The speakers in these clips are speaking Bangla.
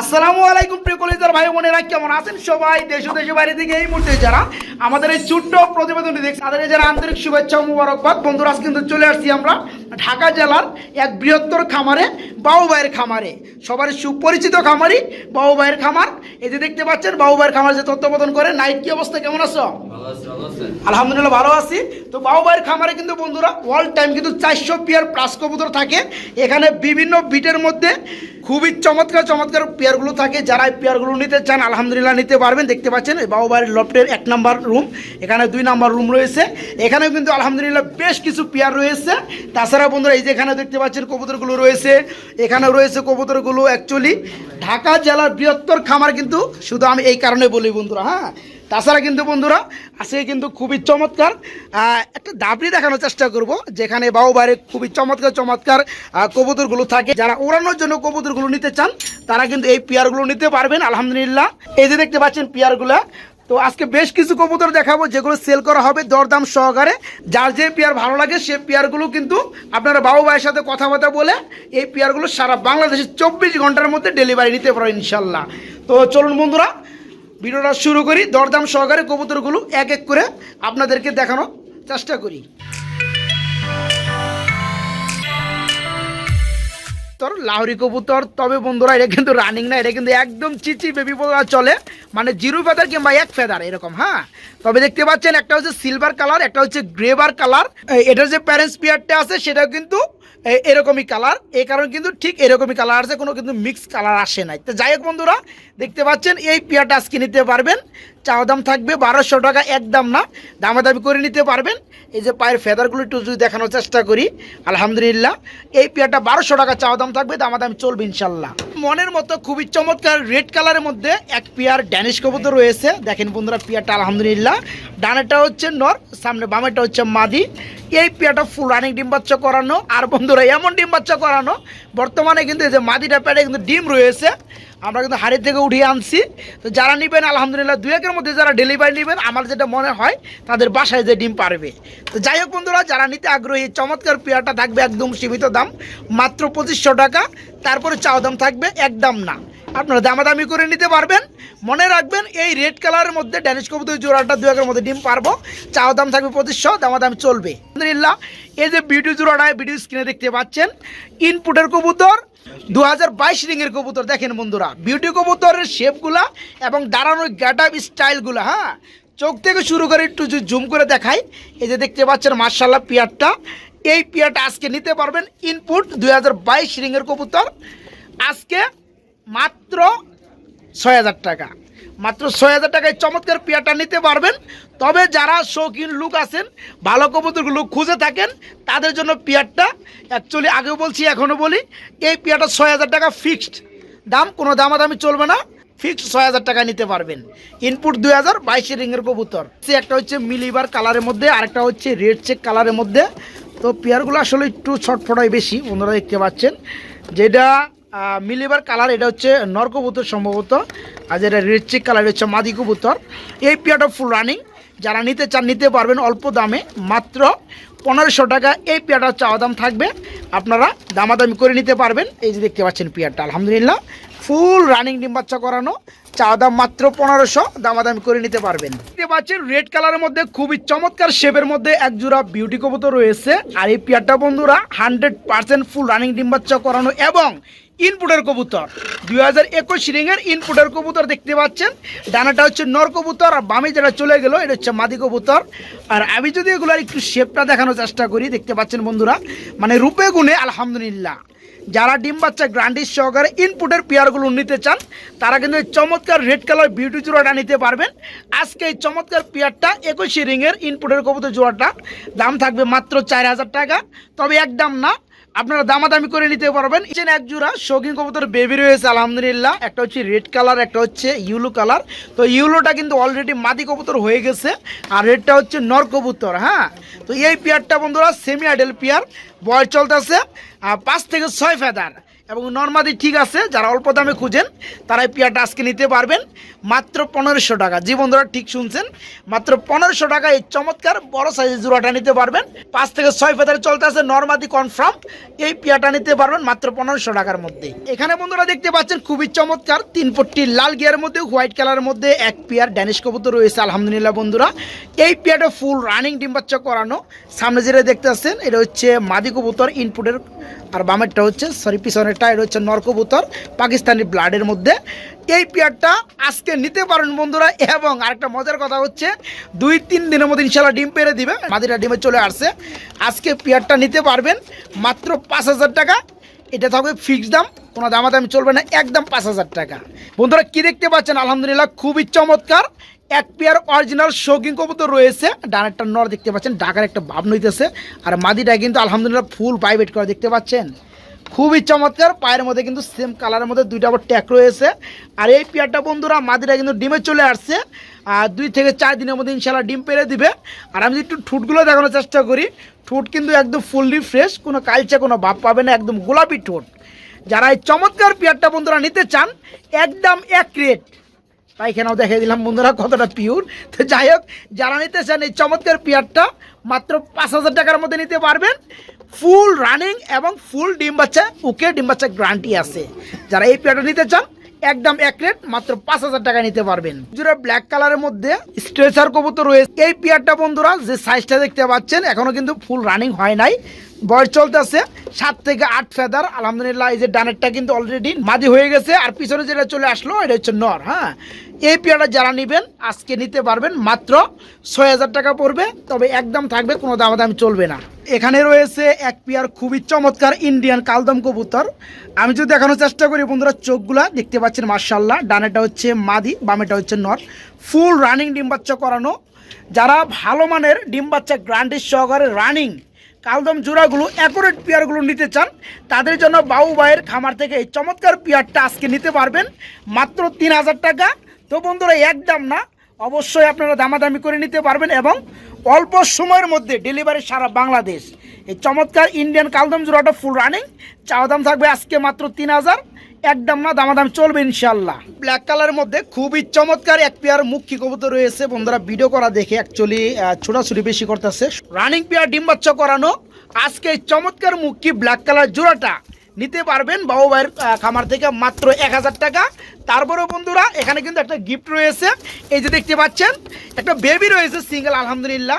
আসসালামু আলাইকুম প্রিয় কলেজার ভাই বোনেরা, কেমন আছেন সবাই? দেশ ও দেশের বাইরে থেকে এই মুহূর্তে যারা আমাদের এই ছোট্ট প্রতিবেদনটি দেখছে তাদের যারা আন্তরিক শুভেচ্ছা মুবারকবাদ। বন্ধুরা, আজ কিন্তু চলে আসছি আমরা ঢাকা জেলার এক বৃহত্তর খামারে বাবু ভাইয়ের খামারে। সবার সুপরিচিত খামারি বাউবাইয়ের খামার। এই যে দেখতে পাচ্ছেন বাবু ভাইয়ের খামার যে তত্ত্বাবধান করে নাইট কি অবস্থা কেমন আছো? আলহামদুলিল্লাহ ভালো আছি। তো বাবু ভাইয়ের খামারে কিন্তু বন্ধুরা অল টাইম কিন্তু চারশো পেয়ার প্লাস কবুতর থাকে। এখানে বিভিন্ন বিটের মধ্যে খুবই চমৎকার চমৎকার পেয়ারগুলো থাকে। যারা এই পেয়ারগুলো নিতে চান আলহামদুলিল্লাহ নিতে পারবেন। দেখতে পাচ্ছেন এই বাবু লফটের এক নাম্বার রুম এখানে দুই নাম্বার রুম রয়েছে। এখানেও কিন্তু আলহামদুলিল্লাহ বেশ কিছু পেয়ার রয়েছে। তাছাড়া বন্ধুরা, এই যে এখানে দেখতে পাচ্ছেন কবুতরগুলো রয়েছে। এখানে রয়েছে কবুতরগুলো অ্যাকচুয়ালি ঢাকা জেলার বৃহত্তর খামার কিন্তু শুধু আমি এই কারণে বলি বন্ধুরা হ্যাঁ? তাছাড়া কিন্তু বন্ধুরা, আজকে কিন্তু খুবই চমৎকার একটা দাবড়ি দেখানোর চেষ্টা করব, যেখানে বাবু বাইরে খুবই চমৎকার চমৎকার কবুতরগুলো থাকে। যারা ওড়ানোর জন্য কবুতরগুলো নিতে চান, তারা কিন্তু এই পেয়ারগুলো নিতে পারবেন, আলহামদুলিল্লাহ। এই যে দেখতে পাচ্ছেন পেয়ারগুলো তো আজকে বেশ কিছু কবুতর দেখাবো, যেগুলো সেল করা হবে দরদাম সহকারে। যার যে পেয়ার ভালো লাগে, সে পেয়ারগুলো কিন্তু আপনারা বাবু ভাইয়ের সাথে কথাবার্তা বলে এই পেয়ারগুলো সারা বাংলাদেশে চব্বিশ ঘণ্টার মধ্যে ডেলিভারি নিতে পারো ইনশাল্লাহ। তো চলুন বন্ধুরা, ভিডিওটা শুরু করি। দরদাম সহকারে কবুতরগুলো এক এক করে আপনাদেরকে দেখানোর চেষ্টা করি। তোর লাহরি কবুতর, তবে বন্ধুরা এটা কিন্তু রানিং না, এটা কিন্তু একদম চিচি বেবি বলা চলে। মানে জিরো ফেদার কিংবা এক ফেদার এরকম হ্যাঁ? তবে দেখতে পাচ্ছেন একটা হচ্ছে সিলভার কালার একটা হচ্ছে গ্রেভার কালার এটার যে প্যারেন্টস পিয়ারটা আছে, সেটাও কিন্তু এরকমই কালার এই কারণে কিন্তু ঠিক এরকমই কালার আছে কোনো কিন্তু মিক্স কালার আসে নাই। তো যাই হোক বন্ধুরা, দেখতে পাচ্ছেন, এই পিয়ারটা আজকে নিতে পারবেন। চাওয়া দাম থাকবে বারোশো টাকা, একদম না। দামে দামাদামি করে নিতে পারবেন। এই যে পায়ের ফেদারগুলো একটু যদি দেখানোর চেষ্টা করি, আলহামদুলিল্লাহ। এই পেয়ারটা বারোশো টাকা চাওয়া দাম থাকবে, দামাদামি চলবে ইনশাল্লাহ। মনের মতো খুবই চমৎকার রেড কালারের মধ্যে এক পেয়ার ড্যানিশ কবুতর রয়েছে। দেখেন বন্ধুরা, পেয়ারটা আলহামদুলিল্লাহ। ডানেরটা হচ্ছে নর সামনে বামেরটা হচ্ছে মাদি। এই পেয়ারটা ফুল রানিং ডিম বাচ্চা করানো। আর বন্ধুরা, এমন ডিম বাচ্চা করানো, বর্তমানে কিন্তু এই যে মাদিটা প্যাডে কিন্তু ডিম রয়েছে। আমরা কিন্তু হাড়ি থেকে উঠিয়ে আনছি। তো যারা নেবেন, আলহামদুলিল্লাহ দু একের মধ্যে যারা ডেলিভারি নেবেন, আমার যেটা মনে হয়, তাদের বাসায় যে ডিম পারবে। তো যাই হোক বন্ধুরা, যারা নিতে আগ্রহী, চমৎকার পেয়ারটা থাকবে, একদম সীমিত দাম, মাত্র পঁচিশশো টাকা। তারপরে চাওয়া দাম থাকবে, একদম না। আপনারা দামাদামি করে নিতে পারবেন। মনে রাখবেন, এই রেড কালারের মধ্যে ড্যানিশ কবুতর জোড়াটা দু একের মধ্যে ডিম পারব। চাওয়া দাম থাকবে পঁচিশশো, দামাদামি চলবে। আলহামদুলিল্লাহ, এই যে ভিডিও জোড়াটা ভিডিও স্ক্রিনে দেখতে পাচ্ছেন ইনপুটের কবুতর দু হাজার বাইশ রিংয়ের কবুতর। দেখেন বন্ধুরা বিউটি কবুতরের শেপগুলা এবং দাঁড়ানোর গ্যাট আপ স্টাইলগুলো হ্যাঁ? চোখ থেকে শুরু করে একটু জুম করে দেখাই, এই যে দেখতে পাচ্ছেন মার্শাল্লাহ পিয়ারটা। এই পিয়ারটা আজকে নিতে পারবেন ইনপুট দুই হাজার বাইশ রিংয়ের কবুতর। আজকে মাত্র ছয় হাজার টাকা। মাত্র ছয় হাজার টাকায় চমৎকার পেয়ারটা নিতে পারবেন। তবে যারা শৌখিন লুক আছেন, ভালো কবুতর কবুতরগুলো খুঁজে থাকেন, তাদের জন্য পেয়ারটা অ্যাকচুয়ালি আগেও বলছি, এখনও বলি, এই পেয়ারটা ছয় হাজার টাকা ফিক্সড দাম, কোনো দামাদামি চলবে না। ফিক্সড ছয় হাজার টাকা নিতে পারবেন। ইনপুট দুই হাজার, বাইশে রিংয়ের কবুতর। সে একটা হচ্ছে মিলিবার কালারের মধ্যে আরেকটা হচ্ছে রেড চেক কালারের মধ্যে। তো পেয়ারগুলো আসলে একটু ছটফটাই বেশি, বন্ধুরা দেখতে পাচ্ছেন। যেটা মিলিবার কালার এটা হচ্ছে নর কবুতর সম্ভবত। আর যেটা রেড চেক কালার হচ্ছে মাদি কবুতর। এই পেয়ারটা ফুল রানিং যারা নিতে চান, নিতে পারবেন অল্প দামে। মাত্র পনেরোশো টাকা এই পেয়ারটার চাওয়া দাম থাকবে। আপনারা দামাদামি করে নিতে পারবেন। এই যে দেখতে পাচ্ছেন পেয়ারটা, আলহামদুলিল্লাহ। ফুল রানিং ডিম বাচ্চা করানো। চাওয়া দাম মাত্র পনেরোশো। দামাদামি করে নিতে পারবেন। দেখতে পাচ্ছেন রেড কালারের মধ্যে খুবই চমৎকার শেপের মধ্যে এক জোড়া বিউটি কবুতর রয়েছে। আর এই পেয়ারটা বন্ধুরা হান্ড্রেড পার্সেন্ট ফুল রানিং ডিম বাচ্চা করানো এবং ইনপুটের কবুতর। দুই হাজার একুশ রিংয়ের ইনপুটের কবুতর দেখতে পাচ্ছেন। ডানাটা হচ্ছে নর কবুতর আর বামে যেটা চলে গেল, এটা হচ্ছে মাদি কবুতর। আর আমি যদি এগুলোর একটু শেপটা দেখানোর চেষ্টা করি, দেখতে পাচ্ছেন বন্ধুরা মানে রূপে গুণে আলহামদুলিল্লাহ। যারা ডিম বাচ্চা গ্রান্ডিস সহকারে ইনপুটের পেয়ারগুলো নিতে চান, তারা কিন্তু এই চমৎকার রেড কালার বিউটি জোড়াটা নিতে পারবেন। আজকে এই চমৎকার পেয়ারটা একুশে রিংয়ের ইনপুটের কবুতর জোড়াটা, দাম থাকবে মাত্র চার হাজার টাকা। তবে একদম না আপনারা দামাদামি করে নিতে পারবেন। এখানে এক জোড়া শৌখিন কবুতর বেবি রয়েছে, আলহামদুলিল্লাহ। একটা হচ্ছে রেড কালার একটা হচ্ছে ইউলো কালার তো ইউলোটা কিন্তু অলরেডি মাদি কবুতর হয়ে গেছে, আর রেডটা হচ্ছে নর কবুতর হ্যাঁ? তো এই পেয়ারটা বন্ধুরা সেমি আইডেল পেয়ার বয়স চলতেছে পাঁচ থেকে ছয় ফেদার এবং নর্মাদি ঠিক আছে, যারা অল্প দামে খুঁজেন, তারা এই পেয়ারটা আজকে নিতে পারবেন। মাত্র পনেরোশো টাকা। জি বন্ধুরা, ঠিক শুনছেন? মাত্র পনেরোশো টাকা এই চমৎকার বড় সাইজের জোড়াটা নিতে পারবেন। পাঁচ থেকে ছয় ফেদারে চলতে আছে নর্মাদি কনফার্ম এই পেয়ারটা নিতে পারবেন মাত্র পনেরোশো টাকার মধ্যে এখানে বন্ধুরা দেখতে পাচ্ছেন, খুবই চমৎকার, তিন পট্টি লাল গিয়ারের মধ্যে হোয়াইট কালারের মধ্যে এক পেয়ার ড্যানিশ কবুতর রয়েছে, আলহামদুলিল্লাহ বন্ধুরা। এই পেয়ারটা ফুল রানিং ডিম বাচ্চা করানো। সামনে যেটা দেখতে পাচ্ছেন, এটা হচ্ছে মাদি কবুতর ইনপুটের আর বামেরটা হচ্ছে সরি পিছনেরটা, এটা হচ্ছে নর কবুতর, পাকিস্তানি ব্লাডের মধ্যে। এই পেয়ারটা আজকে নিতে পারেন বন্ধুরা। এবং আরেকটা মজার কথা হচ্ছে, দুই তিন দিনের মধ্যে ইনশাল্লাহ ডিম পেরে দিবে। মাদিরা ডিমে চলে আসছে। আজকে পেয়ারটা নিতে পারবেন মাত্র পাঁচ হাজার টাকা। এটা থাকবে ফিক্সড দাম, কোনো দামাদামি চলবে না, একদম পাঁচ হাজার টাকা। বন্ধুরা, কি দেখতে পাচ্ছেন? আলহামদুলিল্লাহ, খুবই চমৎকার। এক পেয়ার অরিজিনাল শৌকিং কবুতর রয়েছে। ডানেরটা নর দেখতে পাচ্ছেন, ডাকার একটা ভাব নইতেছে। আর মাদিটা কিন্তু আলহামদুলিল্লাহ ফুল প্রাইভেট করে দেখতে পাচ্ছেন। খুবই চমৎকার, পায়ের মধ্যে কিন্তু সেম কালারের মধ্যে দুইটা আবার ট্যাক রয়েছে। আর এই পেয়ারটা বন্ধুরা মাদিরা কিন্তু ডিমে চলে আসছে। আর দুই থেকে চার দিনের মধ্যে ইনশাল্লাহ ডিম পেরে দিবে। আর আমি একটু ঠুটগুলো দেখানোর চেষ্টা করি, ঠোঁট কিন্তু একদম ফুললি ফ্রেশ কোনো কালচে, কোনো ভাব পাবে না, একদম গোলাপি ঠোঁট। যারা এই চমৎকার পেয়ারটা বন্ধুরা নিতে চান, একদম এক রেট পায়খানাও দেখে দিলাম বন্ধুরা কতটা পিওর তো যাই হোক, যারা নিতে চান এই চমৎকার পেয়ারটা, মাত্র পাঁচ হাজার টাকার মধ্যে নিতে পারবেন। ফুল রানিং এবং ফুল ডিম বাচ্চা, ওকে ডিম বাচ্চা গ্রান্টি আছে। যারা এই পেয়ারটা নিতে চান, একদম এক রেট মাত্র পাঁচ হাজার টাকা নিতে পারবেন। জুড়ে ব্ল্যাক কালারের মধ্যে স্ট্রেচার কবুতর রয়েছে। এই পেয়ারটা বন্ধুরা, যে সাইজটা দেখতে পাচ্ছেন, এখনও কিন্তু ফুল রানিং হয় নাই। বয়স চলতেছে সাত থেকে আট ফেদার। আলহামদুলিল্লাহ, এই যে ডানেরটা কিন্তু অলরেডি মাদি হয়ে গেছে। আর পিছনে যেটা চলে আসলো, এটা হচ্ছে নর হ্যাঁ? এই পেয়ারটা যারা নেবেন, আজকে নিতে পারবেন মাত্র ছয় হাজার টাকা পড়বে। তবে একদম থাকবে, কোনো দামাদামি চলবে না। এখানে রয়েছে এক পেয়ার খুবই চমৎকার ইন্ডিয়ান কালদম কবুতর। আমি যদি দেখানোর চেষ্টা করি, বন্ধুরা, চোখগুলা দেখতে পাচ্ছেন মার্শাল্লাহ ডানেটা হচ্ছে মাদি বামেটা হচ্ছে নর। ফুল রানিং ডিম বাচ্চা করানো। যারা ভালো মানের ডিম বাচ্চা গ্রান্ডির সহকারে রানিং কালদম জোড়াগুলো অ্যাকুরেট পেয়ারগুলো নিতে চান, তাদের জন্য বাউ ভাইয়ের খামার থেকে এই চমৎকার পেয়ারটা আজকে নিতে পারবেন। মাত্র তিন হাজার টাকা। তো বন্ধুরা, একদম না, অবশ্যই আপনারা দামাদামি করে নিতে পারবেন এবং অল্প সময়ের মধ্যে ডেলিভারি সারা বাংলাদেশ। এই চমৎকার ইন্ডিয়ান কালদম জোড়াটা ফুল রানিং চাওয়া দাম থাকবে আজকে মাত্র তিন হাজার। একদম না, দামাদাম চলবে ইনশাল্লাহ ব্ল্যাক কালারের মধ্যে খুবই চমৎকার এক পেয়ার মুখী কবুতর রয়েছে। বন্ধুরা ভিডিও করা দেখে অ্যাকচুয়ালি ছোটাছুটি বেশি করতেছে। রানিং পেয়ার ডিম্বাচ্ছ করানো। আজকে চমৎকার মুখী ব্ল্যাক কালার জোড়াটা। নিতে পারবেন বাবু ভাইয়ের খামার থেকে মাত্র এক হাজার টাকা। তারপরেও বন্ধুরা, এখানে কিন্তু একটা গিফট রয়েছে। এই যে দেখতে পাচ্ছেন, একটা বেবি রয়েছে সিঙ্গেল আলহামদুলিল্লাহ।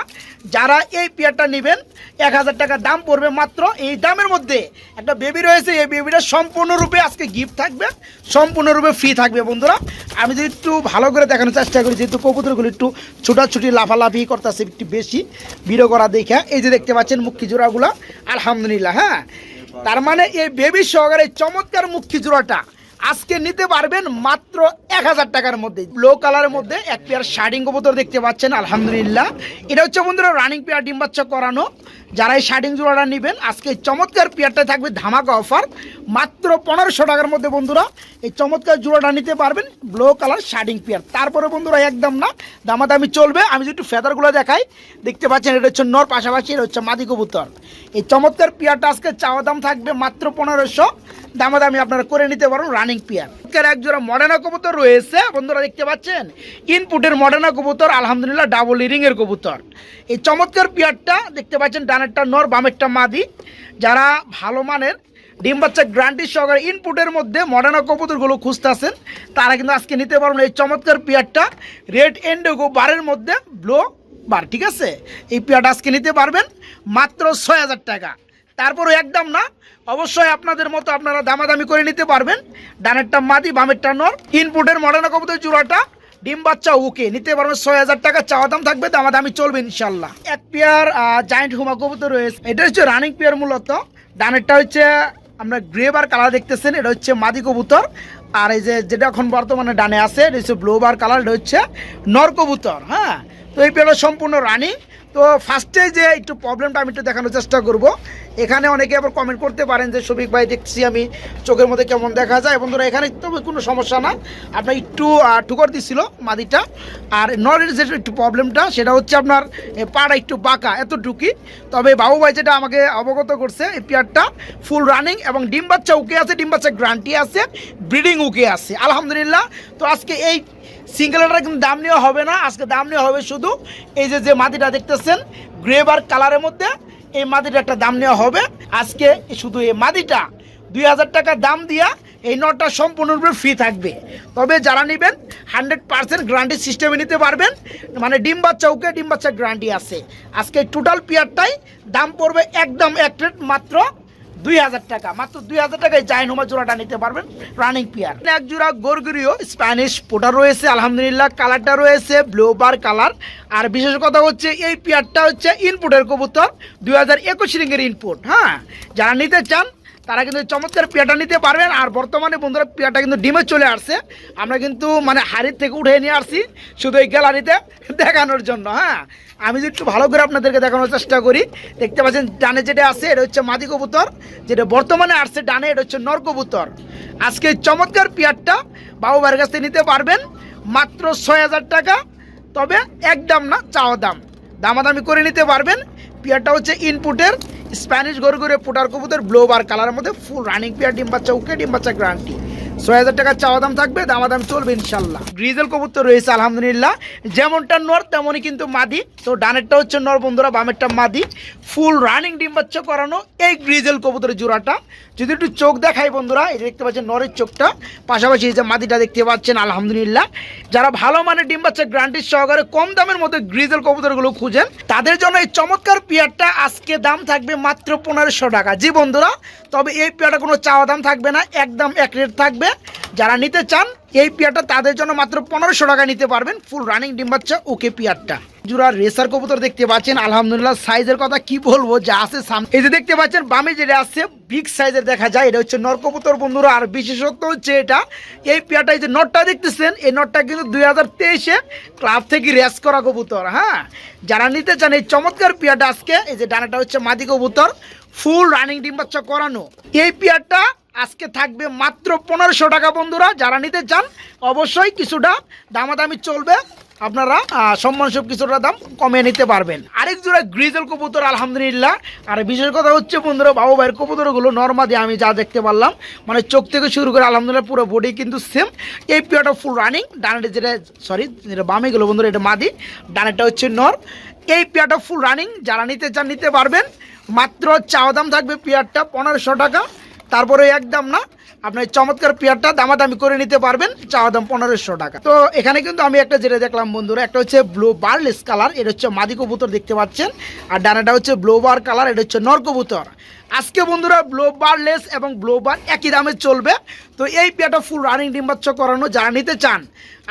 যারা এই পেয়ারটা নেবেন, এক হাজার টাকা দাম পড়বে মাত্র। এই দামের মধ্যে একটা বেবি রয়েছে, এই বেবিটা সম্পূর্ণরূপে আজকে গিফট থাকবে, সম্পূর্ণরূপে ফ্রি থাকবে বন্ধুরা। আমি যদি একটু ভালো করে দেখানোর চেষ্টা করি, যেহেতু কবুতরগুলো একটু ছোটাছুটি, লাফালাফি করতেছে একটু বেশি ভিডিও করা দেখে। এই যে দেখতে পাচ্ছেন মুখী জোড়াগুলা আলহামদুলিল্লাহ হ্যাঁ। তার মানে এই বেবি সহকারে চমৎকার মুখ্য জোড়াটা আজকে নিতে পারবেন মাত্র এক হাজার টাকার মধ্যে। ব্লু কালারের মধ্যে এক পেয়ার শার্টিং কবুতর দেখতে পাচ্ছেন, আলহামদুলিল্লাহ। এটা হচ্ছে বন্ধুরা রানিং পেয়ার ডিম বাচ্চা করানো। যারা এই শার্টিং জোড়াটা নেবেন, আজকে এই চমৎকার পেয়ারটা থাকবে ধামাকা অফার মাত্র পনেরোশো টাকার মধ্যে বন্ধুরা, এই চমৎকার জোড়াটা নিতে পারবেন ব্লু কালার শার্টিং পেয়ার। তারপরে বন্ধুরা, একদম না, দামাদামি চলবে। আমি যদি ফেদারগুলো দেখাই, দেখতে পাচ্ছেন এটা হচ্ছে নর, পাশাপাশি এটা হচ্ছে মাদি কবুতর। এই চমৎকার পেয়ারটা আজকে চাওয়া দাম থাকবে মাত্র পনেরোশো। দামাদামি আপনারা করে নিতে পারেন রানিং পেয়ার। এক জোড়া মডার্না কবুতর রয়েছে। বন্ধুরা, দেখতে পাচ্ছেন? ইনপুটের মডার্না কবুতর, আলহামদুলিল্লাহ ডাবল ইরিং এর কবুতর। এই চমৎকার পেয়ারটা, দেখতে পাচ্ছেন ডানেরটা নর, বামেরটা মাদি। যারা ভালো মানের, ডিম বাচ্চা গ্রান্টি সহকারে ইনপুটের মধ্যে মডার্না কবুতরগুলো খুঁজতেছেন, তারা কিন্তু আজকে নিতে পারবেন এই চমৎকার পেয়ারটা রেড এন্ডোগো বারের মধ্যে ব্লো বার, ঠিক আছে? এই পেয়ারটা আজকে নিতে পারবেন মাত্র ছয় হাজার টাকা। তারপরও একদম না, অবশ্যই আপনাদের মতো আপনারা দামাদামি করে নিতে পারবেন। ডানেরটা মাদি, বামেরটা নর। ইনপুটের মডার্না কবুতর জোড়াটা ডিম বাচ্চা ওকে, নিতে পারবেন ছয় হাজার টাকা, চাওয়া দাম থাকবে, দামাদামি চলবে ইনশাল্লাহ এক পেয়ার জায়েন্ট হুমা কবুতর রয়েছে। এটা হচ্ছে রানিং পেয়ার মূলত। ডানেরটা হচ্ছে আমরা গ্রেবার কালার দেখতেছেন, এটা হচ্ছে মাদি কবুতর। আর এই যে যেটা এখন বর্তমানে ডানে আছে, এটা হচ্ছে ব্লু বার কালার এটা হচ্ছে নর কবুতর হ্যাঁ? তো এই পেয়ারটা সম্পূর্ণ রানিং তো ফার্স্টে যে একটু প্রবলেমটা আমি একটু দেখানোর চেষ্টা করব। এখানে অনেকে আবার কমেন্ট করতে পারেন যে, শফিক ভাই, দেখছি আমি চোখের মধ্যে কেমন দেখা যায়। বন্ধুরা, এখানে তো কোনো সমস্যা না আপনার একটু ঠুকর দিছিল মাদিটা। আর নরের যে একটু প্রবলেমটা সেটা হচ্ছে আপনার পাটা একটু বাঁকা এতটুকুই তবে বাবু ভাই যেটা আমাকে অবগত করছে, এই পেয়ারটা ফুল রানিং এবং ডিম বাচ্চা উকে আছে, ডিম বাচ্চা গ্রান্টি আছে ব্রিডিং উকে আছে। আলহামদুলিল্লাহ, তো আজকে এই সিঙ্গেলটার কিন্তু দাম নেওয়া হবে না। আজকে দাম নেওয়া হবে শুধু এই যে যে মাটিটা দেখতেছেন গ্রেভার কালারের মধ্যে। এই মাদিটা একটা দাম নেওয়া হবে। আজকে শুধু এই মাদিটা। দুই হাজার টাকা দাম দিয়া এই নটা সম্পূর্ণরূপে ফ্রি থাকবে। তবে যারা নেবেন হান্ড্রেড পার্সেন্ট গ্যারান্টি সিস্টেমে নিতে পারবেন। মানে ডিম বাচ্চা, ওকে ডিম বাচ্চা গ্যারান্টি আছে। আজকে টোটাল পিয়ারটাই দাম পড়বে একদম এক রেট মাত্র দুই হাজার টাকা। মাত্র দুই হাজার টাকায় নিতে পারবেন। এক জোড়া স্প্যানিশ রয়েছে, আলহামদুলিল্লাহ, কালারটা রয়েছে কালার। আর বিশেষ কথা হচ্ছে, এই হচ্ছে ইনপুটের কবুতর হাজার একুশ ইনপুট হ্যাঁ? যারা নিতে চান তারা কিন্তু চমৎকার পেয়াটা নিতে পারবেন। আর বর্তমানে বন্ধুরা, পেয়াটা কিন্তু ডিমে চলে আসছে। আমরা কিন্তু মানে হাড়ির থেকে উঠে নিয়ে আসছি শুধু এই গ্যালারিতে দেখানোর জন্য হ্যাঁ? আমি যদি একটু ভালো করে আপনাদেরকে দেখানোর চেষ্টা করি, দেখতে পাচ্ছেন ডানে যেটা আছে, এটা হচ্ছে মাদি কবুতর। যেটা বর্তমানে আসছে ডানে, এটা হচ্ছে নর কবুতর। আজকে চমৎকার পেয়ারটা বাবু ভাইয়ের কাছ থেকে নিতে পারবেন। মাত্র ছয় হাজার টাকা, তবে একদম না, চাওয়া দাম। দামাদামি করে নিতে পারবেন। পেয়ারটা হচ্ছে ইনপুটের স্প্যানিশ গরু করে পোটার কবুতর ব্লো বার কালারের মধ্যে ফুল রানিং পেয়ার ডিম বাচ্চা, উকে ডিম বাচ্চা গ্যারান্টি ছয় হাজার টাকা চাওয়া দাম থাকবে, দামাদাম চলবে ইনশাল্লাহ। গ্রিজেল কবুতর রয়েছে, আলহামদুলিল্লাহ। যেমনটা নর, তেমনই কিন্তু মাদি। তো ডানেরটা হচ্ছে নর বন্ধুরা, বামেরটা মাদি। ফুল রানিং ডিম বাচ্চা করানো এই গ্রিজেল কবুতরের জোড়াটা। যদি একটু চোখ দেখাই বন্ধুরা, এই দেখতে পাচ্ছেন নরের চোখটা। পাশাপাশি এই যে মাদিটা দেখতে পাচ্ছেন, আলহামদুলিল্লাহ। যারা ভালো মানের ডিম বাচ্চা গ্রান্টির সহকারে কম দামের মধ্যে গ্রিজেল কবুতরগুলো খুঁজেন, তাদের জন্য এই চমৎকার পেয়ারটা আজকে দাম থাকবে মাত্র পনেরোশো টাকা। জি বন্ধুরা, তবে এই পেয়ারটা কোনো চাওয়া দাম থাকবে না, একদম এক রেট থাকবে। যারা নিতে চান, এই পেয়ারটা তাদের জন্য মাত্র পনেরোশো টাকা নিতে পারবেন। ফুল রানিং ডিম বাচ্চা, ওকে পেয়ারটা। জোড়া রেসার কবুতর দেখতে পাচ্ছেন, আলহামদুলিল্লাহ সাইজের কথা কি বলব, যা আছে সামনে এই যে দেখতে পাচ্ছেন, বামে যেটা আছে বিগ সাইজের দেখা যায়, এটা হচ্ছে নর কবুতর বন্ধুরা, আর বিশেষত্ব হচ্ছে এটা, এই পেয়ারটা এই যে নটটা দেখতেছেন, এই নটটা কিন্তু দুই হাজার তেইশে ক্লাব থেকে রেস করা কবুতর হ্যাঁ? যারা নিতে চান, এই চমৎকার পেয়ারটা আজকে, এই যে ডানাটা হচ্ছে মাদি কবুতর ফুল রানিং ডিম বাচ্চা করানো। এই পেয়ারটা আজকে থাকবে মাত্র পনেরোশো টাকা বন্ধুরা, যারা নিতে চান অবশ্যই কিছুটা দামাদামি চলবে। আপনারা সম্মান সব কিছুটা দাম কমিয়ে নিতে পারবেন। আরেক জোড়া গ্রিজেল কবুতর, আলহামদুলিল্লাহ। আর বিশেষ কথা হচ্ছে বন্ধুরা, বাবু ভাইয়ের কবুতরগুলো নর্মাদি আমি যা দেখতে পারলাম মানে চোখ থেকে শুরু করে আলহামদুলিল্লাহ পুরো বডি কিন্তু সেম এই পিয়াটা ফুল রানিং ডানেটা যেটা সরি যেটা বামে গেলো বন্ধুরা, এটা মাদি ডানেরটা হচ্ছে নর এই পেয়ারটা ফুল রানিং যারা নিতে চান নিতে পারবেন। মাত্র চাওয়া দাম থাকবে পেয়ারটা পনেরোশো টাকা। তারপরে একদম না, আপনার চমৎকার পেয়ারটা দামাদামি করে নিতে পারবেন, চাওয়া দাম পনেরোশো টাকা। তো এখানে কিন্তু আমি একটা যেটা দেখলাম বন্ধুরা, একটা হচ্ছে ব্লু বার্লেস কালার, এটা হচ্ছে মাদি কবুতর দেখতে পাচ্ছেন, আর ডানাটা হচ্ছে ব্লো বার কালার, এটা হচ্ছে নর কবুতর। আজকে বন্ধুরা ব্লো বারলেস এবং ব্লো বার একই দামে চলবে, তো এই পেয়াটা ফুল রানিং ডিম্বাচ্ছ করানো, যারা নিতে চান,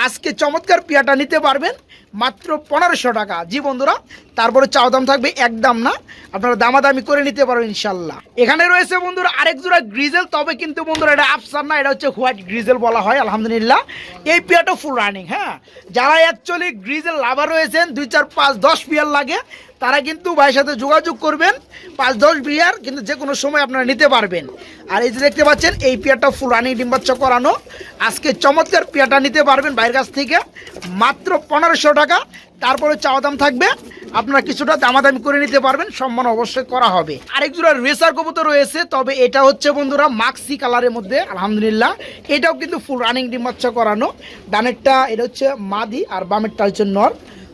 আজকে চমৎকার পেয়াটা নিতে পারবেন, মাত্র পনেরোশো টাকা। জি বন্ধুরা তারপরে চাও দাম থাকবে একদম না। আপনারা দামাদামি করে নিতে পারবেন ইনশাল্লাহ। এখানে রয়েছে বন্ধুরা আরেক জোড়া গ্রিজেল, তবে কিন্তু বন্ধুরা এটা আফসার না, এটা হচ্ছে হোয়াইট গ্রিজেল বলা হয়, আলহামদুলিল্লাহ। এই পেয়াটা ফুল রানিং হ্যাঁ? যারা অ্যাকচুয়ালি গ্রিজেল লাভার রয়েছেন, দুই চার পাঁচ দশ পিয়ার লাগে, তারা কিন্তু ভাইয়ের সাথে যোগাযোগ করবেন। পাঁচ দশ বিয়ার কিন্তু যে কোনো সময় আপনারা নিতে পারবেন। আর এই যে দেখতে পাচ্ছেন, এই পেয়ারটা ফুল রানিং ডিম্বাচ্চ করানো। আজকে চমৎকার পেয়ারটা নিতে পারবেন বাইরের কাছ থেকে। মাত্র পনেরোশো টাকা তারপরে চাওয়া দাম থাকবে। আপনারা কিছুটা দামাদামি করে নিতে পারবেন, সম্মান অবশ্যই করা হবে। আরেক জোড়া রেসার কবুতর রয়েছে, তবে এটা হচ্ছে বন্ধুরা মাক্সি কালারের মধ্যে, আলহামদুলিল্লাহ। এটাও কিন্তু ফুল রানিং ডিমাচ্ছা করানো। ডানেরটা, এটা হচ্ছে মাদি আর বামেরটা হচ্ছে নর।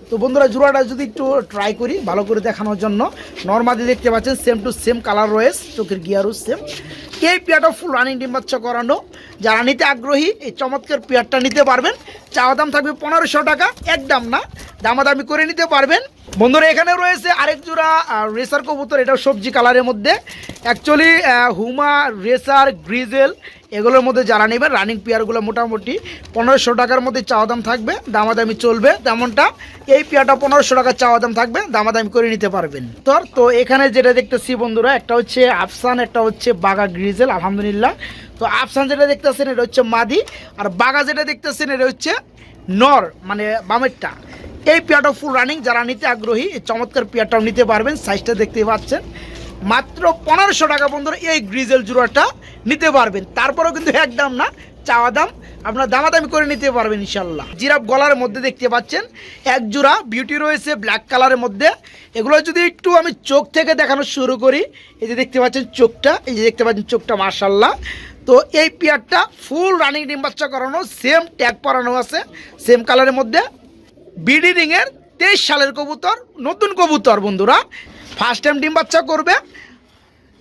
তো বন্ধুরা, জোড়াটা যদি একটু ট্রাই করি, ভালো করে দেখানোর জন্য। নর্মালি দেখতে পাচ্ছেন সেম টু সেম কালার রয়েছে, চোখের গিয়ারও সেম এই পেয়ারটা ফুল রানিং ডিম বাচ্চা করানো। যারা নিতে আগ্রহী, এই চমৎকার পেয়ারটা নিতে পারবেন। চাওয়া দাম থাকবে পনেরোশো টাকা, একদম না। দামাদামি করে নিতে পারবেন। বন্ধুরা, এখানে রয়েছে আরেক জোড়া রেসার কবুতর। এটাও সবজি কালারের মধ্যে। অ্যাকচুয়ালি হুমা রেসার গ্রিজেল এগুলোর মধ্যে যারা নেবেন রানিং পেয়ারগুলো মোটামুটি পনেরোশো টাকার মধ্যে চাওয়া দাম থাকবে, দামাদামি চলবে তেমনটা। এই পেয়ারটা পনেরোশো টাকার চাওয়া দাম থাকবে, দামাদামি করে নিতে পারবেন। তোর, তো এখানে যেটা দেখতেছি বন্ধুরা, একটা হচ্ছে আফসান একটা হচ্ছে বাগা গ্রিজেল আলহামদুলিল্লাহ। তো আফসান যেটা দেখতেছেন, এটা হচ্ছে মাদি। আর বাগা যেটা দেখতেছেন, এটা হচ্ছে নর মানে বামেরটা। এই পেয়ারটা ফুল রানিং যারা নিতে আগ্রহী এই চমৎকার পেয়ারটাও নিতে পারবেন সাইজটা দেখতে পাচ্ছেন। মাত্র পনেরোশো টাকা বন্ধুরা এই গ্রিজেল জোড়াটা নিতে পারবেন। তারপরেও কিন্তু একদম না, চাওয়া দাম, আপনার দামাদামি করে নিতে পারবেন ইনশাল্লাহ জিরাফ গলার মধ্যে দেখতে পাচ্ছেন, এক জোড়া বিউটি রয়েছে ব্ল্যাক কালারের মধ্যে। এগুলো যদি একটু আমি চোখ থেকে দেখানো শুরু করি, এই যে দেখতে পাচ্ছেন চোখটা, এই যে দেখতে পাচ্ছেন চোখটা মার্শাল্লাহ তো এই পেয়ারটা ফুল রানিং ডিম করানো সেম ট্যাগ পরানো আছে সেম কালারের মধ্যে। বিডি রিংয়ের তেইশ সালের কবুতর, নতুন কবুতর বন্ধুরা। ফার্স্ট টাইম ডিম বাচ্চা করবে।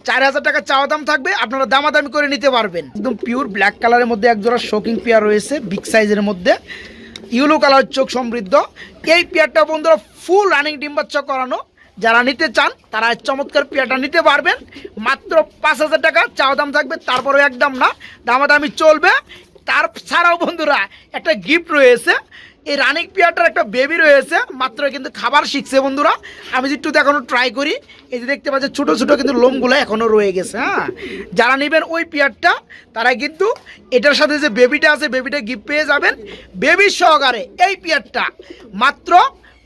চার হাজার টাকা চাওয়া দাম থাকবে, আপনারা দামাদামি করে নিতে পারবেন। একদম পিওর ব্ল্যাক কালারের মধ্যে একজোড়া শোকিং পেয়ার রয়েছে বিগ সাইজের মধ্যে। ইউলো কালার চোখ সমৃদ্ধ। এই পেয়ারটা বন্ধুরা ফুল রানিং ডিম বাচ্চা করানো। যারা নিতে চান, তারা চমৎকার পেয়ারটা নিতে পারবেন। মাত্র পাঁচ হাজার টাকা চাওয়া দাম থাকবে তারপরে একদম না। দামাদামি চলবে। তার ছাড়াও বন্ধুরা একটা গিফট রয়েছে। এই রানিক পিয়ারটার একটা বেবি রয়েছে মাত্র কিন্তু খাবার শিখছে বন্ধুরা। আমি যদি একটু এখনও ট্রাই করি, এই যে দেখতে পাচ্ছি ছোটো ছোটো কিন্তু লোমগুলো এখনও রয়ে গেছে হ্যাঁ? যারা নেবেন ওই পিয়ারটা তারা কিন্তু এটার সাথে যে বেবিটা আছে বেবিটা গিফট পেয়ে যাবেন। বেবির সহকারে এই পিয়ারটা, মাত্র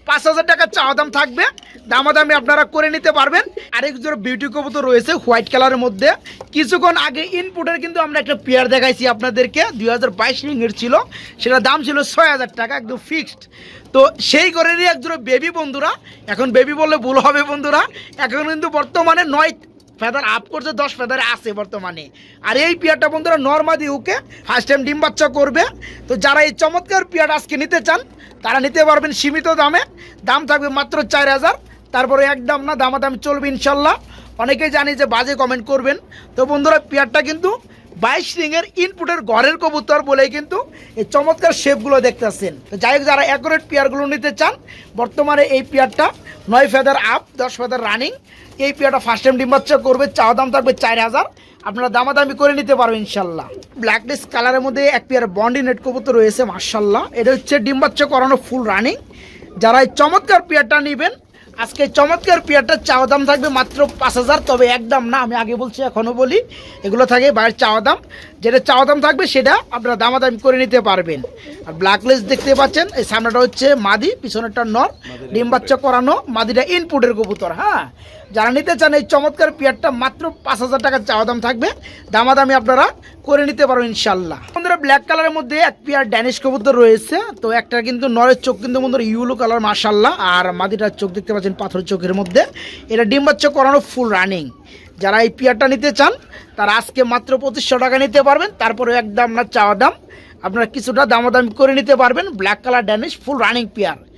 পাঁচ হাজার টাকার চাওয়া দাম থাকবে। দামাদামি আপনারা করে নিতে পারবেন। আরেক জোর বিউটি কবুতর রয়েছে হোয়াইট কালারের মধ্যে। কিছুক্ষণ আগে ইনপুটের কিন্তু আমরা একটা পেয়ার দেখাইছি আপনাদেরকে, দুই হাজার বাইশ রিংয়ের ছিল। সেটা দাম ছিল ছয় হাজার টাকা, একদম ফিক্সড তো সেই ঘরেরই একজোড়া বেবি বন্ধুরা। এখন বেবি বললে ভুল হবে বন্ধুরা। এখন কিন্তু বর্তমানে নয় ফেদার আপ করছে, দশ ফেদারে আছে বর্তমানে। আর এই পিয়ারটা বন্ধুরা নর্মাদি উকে ফার্স্ট টাইম ডিম বাচ্চা করবে। তো যারা এই চমৎকার পিয়ার আজকে নিতে চান, তারা নিতে পারবেন সীমিত দামে। দাম থাকবে মাত্র চার হাজার। তারপরে এক দাম না, দামাদামি চলবে ইনশাল্লাহ। অনেকেই জানি যে বাজে কমেন্ট করবেন। তো বন্ধুরা, পিয়ারটা কিন্তু বাইশ রিংয়ের ইনপুটের ঘরের কবুতর বলেই কিন্তু এই চমৎকার শেপগুলো দেখতেছেন। তো যাই হোক, যারা অ্যাকুরেট পেয়ারগুলো নিতে চান, বর্তমানে এই পেয়ারটা নয় ফেদার আপ দশ ফেদার রানিং এই পেয়ারটা ফার্স্ট টাইম ডিম বাচ্চা করবে, চাওয়া দাম থাকবে চার হাজার। আপনারা দামাদামি করে নিতে পারবেন ইনশাল্লাহ। ব্ল্যাক লিস্ট কালারের মধ্যে এক পেয়ার বন্ডি নেট কবুতর রয়েছে মার্শাল্লাহ এটা হচ্ছে ডিম বাচ্চা করানো ফুল রানিং যারা এই চমৎকার পেয়ারটা নেবেন আজকে চমৎকার পেয়ারটার চাওয়া দাম থাকবে মাত্র পাঁচ হাজার, তবে একদম না, আমি আগে বলছি, এখনও বলি, এগুলো থাকে বাইরের চাওয়া দাম। যেটা চাওয়া দাম থাকবে সেটা আপনারা দামাদামি করে নিতে পারবেন। আর ব্ল্যাক লেস দেখতে পাচ্ছেন, এই সামনেটা হচ্ছে মাদি, পিছনেরটা নর। ডিম বাচ্চা করানো মাদিটা ইনপুটের কবুতর হ্যাঁ? যারা নিতে চান এই চমৎকার পেয়ারটা মাত্র পাঁচ হাজার টাকার চাওয়া দাম থাকবে। দামাদামি আপনারা করে নিতে পারবেন ইনশাল্লাহ বন্ধুরা ব্ল্যাক কালারের মধ্যে এক পেয়ার ড্যানিশ কবুতর রয়েছে। তো একটা কিন্তু নরের চোখ কিন্তু বন্ধুরা ইউলো কালার মার্শাল্লাহ আর মাদিটার চোখ দেখতে পাচ্ছেন পাথর চোখের মধ্যে। এটা ডিম বাচ্চা করানো ফুল রানিং যারা এই পেয়ারটা নিতে চান তারা আজকে মাত্র পঁচিশশো টাকা নিতে পারবেন। তারপরে একদম না চাওয়া দাম। আপনারা কিছুটা দামাদামি করে নিতে পারবেন। Black colour Danish full running pair.